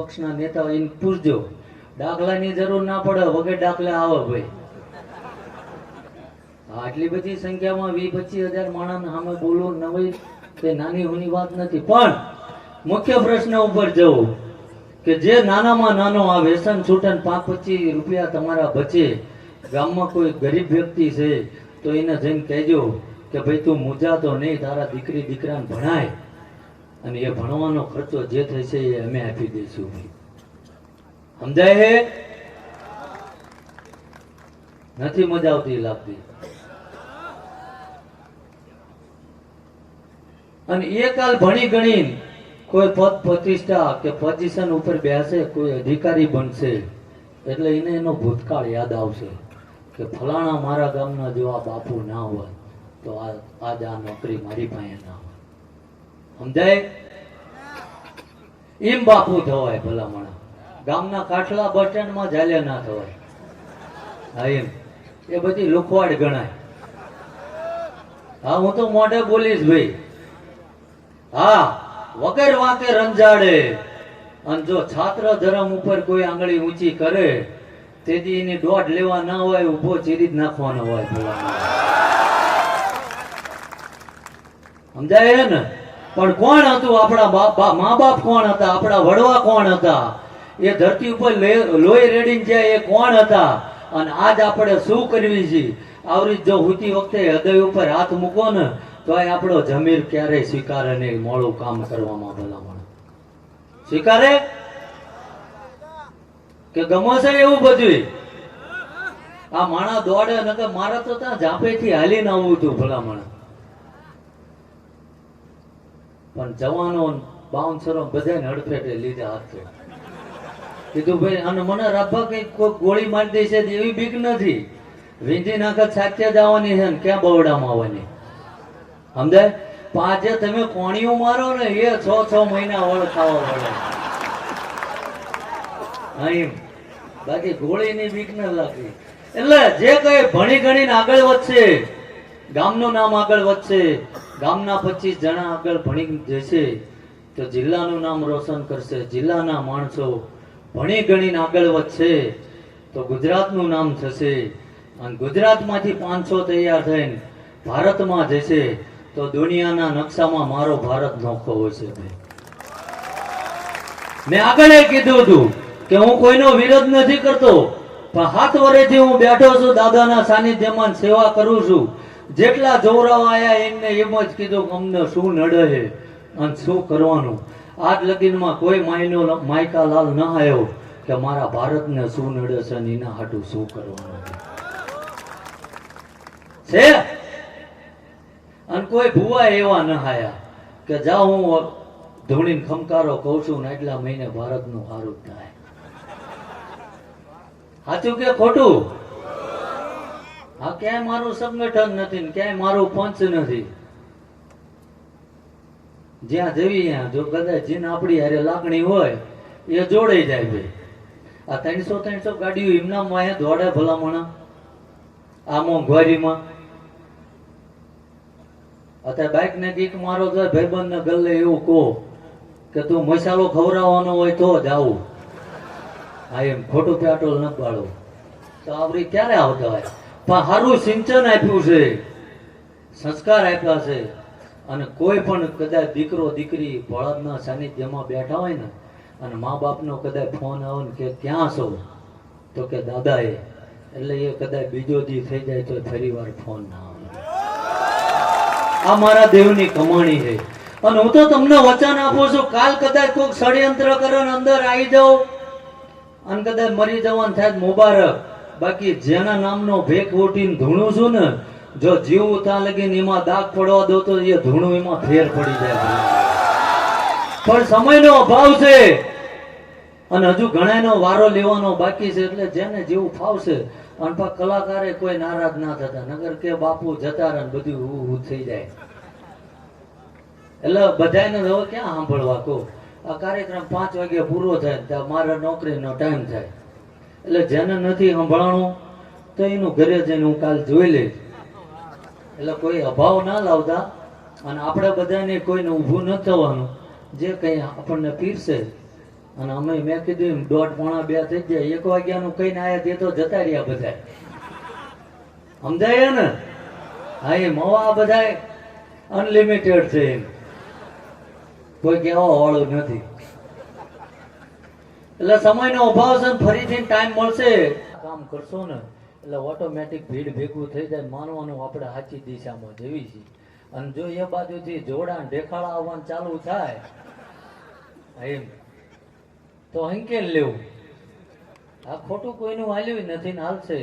પક્ષના નેતા હોય એને પૂછજો, દાખલાની જરૂર ના પડે, વગર દાખલા આવે ભાઈ. આટલી બધી સંખ્યામાં વીસ, પચીસ હજાર માણસ સામે બોલો નવી તે નાની હોની વાત નથી. પણ મુખ્ય પ્રશ્ન ઉપર જવું, કે જે નાનામાં નાનો આ વ્યસન છૂટન પાંચ, પચીસ રૂપિયા તમારા બચે, ગામમાં કોઈ ગરીબ વ્યક્તિ છે, તો એને જઈને કહેજો કે, ભાઈ, તું મૂંઝાતો નહીં, તારા દીકરી, દીકરાને ભણાય. અને એ ભણવાનો ખર્ચો જે થશે એ અમે આપી દઈશું. સમજાય હે નથી મજા આવતી લાગતી. અને એ કાલ ભણી ગણી કોઈ પદ પ્રતિષ્ઠા કે પોઝિશન ઉપર બેસે કોઈ અધિકારી બનશે, એટલે એને એનો ભૂતકાળ યાદ આવશે કે ફલાણા મારા ગામના જેવા બાપુ ના હોય, તો આજ આ નોકરી મારી પાસે ના હોય. સમજાય? એમ બાપુ થવાય ભલામણા. ગામના કાટલા બસ સ્ટેન્ડમાં જાલ્યા ના થવાય. હા, એમ. એ બધી લુખવાડ ગણાય. હા, હું તો મોઢે બોલીશ ભાઈ. હા, વગર વાંકે રંજાડે અને જો છાત્ર ધર્મ ઉપર કોઈ આંગળી ઊંચી કરે, તેથી એની દોઢ લેવા ના હોય, ઊભો ચીરી જ નાખવાનો હોય ભલામણા. સમજાય ને? પણ કોણ હતું? આપણા મા બાપ કોણ હતા? આપણા વડવા કોણ હતા? એ ધરતી ઉપર લોહી રેડીને જાય એ કોણ હતા? અને આજ આપણે શું કરવી છે? આવરી જો હુતી વખતે હૃદય ઉપર હાથ મૂકો ને તો આપણો જમીર ક્યારેય સ્વીકારે નહીં. મોડું કામ કરવામાં ભલામણ. સ્વીકારે? કે ગમો છે એવું બધું આ માણા દોડે, નકર મારે તો ત્યાં ઝાંપેથી હાલીને આવવું હતું ભલામણ. પણ જવાનો બાઉન્સરો બધાને હડફેટે લીધા હાથે. કીધું, ભાઈ, અને મને રાભા કઈ કોઈ ગોળી મારી દે છે એવી બીક નથી. વીંધી નાખત સાત્યા જવાની છે ક્યાં બવડામાં આવવાની? સમજાય? પણ તમે કોણીઓ મારો ને, એ છ છ મહિના વળ ખાવા પડે અહીં, બાકી ગોળીની બીક ન લાગી એટલે જે કઈ ભણી ગણીને આગળ વધશે, ગામનું નામ આગળ વધશે ગામના પચીસ જણા આગળ ભણી જશે તો જિલ્લાનું નામ રોશન કરશે. જિલ્લાના માણસો ભણી ગણીને આગળ વધશે તો ગુજરાતનું નામ થશે. અને ગુજરાતમાંથી પાંચસો તૈયાર થઈને ભારતમાં જશે તો દુનિયાના નકશામાં મારો ભારત નોખો હોય છે મેં આગળ એ કીધું હતું કે હું કોઈનો વિરોધ નથી કરતો, પણ હાથ વરેથી હું બેઠો છું, દાદાના સાનિધ્યમાં સેવા કરું છું. જેટલા જોરાવ આયા, એમને એમ જ કીધું કે અમને શું નડે છે અને શું કરવાનું? આજ લગીનમાં કોઈ માયનો માયકા લાલ ન આવ્યો કે મારા ભારતને શું નડે છે અને એના હાટું શું કરવાનું? છે? અને કોઈ ભુવા એવા ન આવ્યા કે જા હું ધોણીને ખમકારો કહું છું ને એટલા મહિને ભારતનું સારું થાય. સાચું કે ખોટું? ક્યાંય મારું સંગઠન નથી ક્યાંય મારું પંચ નથી. જ્યાં જવી જો કદાચ જેને આપણી હારે લાગણી હોય, એ જોડે જાય ભાઈ. આ ત્રણસો ત્રણસો ગાડીઓ એમના માયા દોડે ભલામણા. આ મોંઘવારીમાં અત્યારે બાઇક ને કીક મારો તો ભાઈબંધ ને ગલ્લે એવું કહો કે તું મસાલો ખવડાવવાનો હોય તો જ આવું. હા એમ ખોટું પેટ્રોલ ન પાડો. તો આવડી ક્યારે આવતા હોય? પણ સારું સિંચન આપ્યું છે. સંસ્કાર આપ્યા છે. અને કોઈ પણ કદાચ દીકરો, દીકરી ભળદના સાનિધ્યમાં બેઠા હોય ને, અને મા બાપનો કદાચ ફોન આવે ને કે ક્યાં છો? તો કે દાદાએ. એટલે એ કદાચ બીજો દી થઈ જાય તો ફરી વાર ફોન ના આવે. આ મારા દેવની કમાણી છે. અને હું તો તમને વચન આપું છું, કાલ કદાચ કોઈક ષડયંત્ર કરો ને અંદર આવી જાઓ અને કદાચ મરી જવાનું થાય મુબારક. બાકી જેના નામનો ભેખ ઓટીને ધૂણું છું ને, જો જીવ ત્યાં લગીને એમાં દાગ પડવા દો તો એ ધૂણું એમાં ફેર પડી જાય પણ સમયનો અભાવ છે. અને હજુ ઘણાનો વારો લેવાનો બાકી છે એટલે જેને જેવું ફાવશે, અને પણ કલાકારે કોઈ નારાજ ના થતા, નગર કે બાપુ જતા રહે બધું ઊ થઈ જાય. એટલે બધાને હવે ક્યાં સાંભળવા કહો? આ કાર્યક્રમ પાંચ વાગે પૂરો થાય ત્યાં મારા નોકરીનો ટાઈમ થાય. એટલે જેને નથી સંભળાણું, તો એનું ઘરે જઈને હું કાલ જોઈ લઈશ. એટલે કોઈ અભાવ ના લાવતા અને આપણે બધાને કોઈને ઊભું ન થવાનું, જે કંઈ આપણને પીરશે અને અમે મેં કીધું એમ, દોઢ પોણા બે થઈ ગયા, એક વાગ્યાનું કહીને આયા તે તો જતા રહ્યા બધા સમજાય ને? હા, એ મવા બધા અનલિમિટેડ છે એમ. કોઈ કહેવા વાળું નથી. એટલે સમયનો અભાવ છે ફરીથી ટાઈમ મળશે. કામ કરશો ને, એટલે ઓટોમેટિક ભીડ ભેગું થઈ જાય માનવાનું આપણે સાચી દિશામાં જવી છે. અને જો એ બાજુથી જોડાણ દેખાડા આવવાનું ચાલુ થાય, એમ. તો અહીં કેમ લેવું? આ ખોટું કોઈનું હાલ્યું નથી ને હાલશે.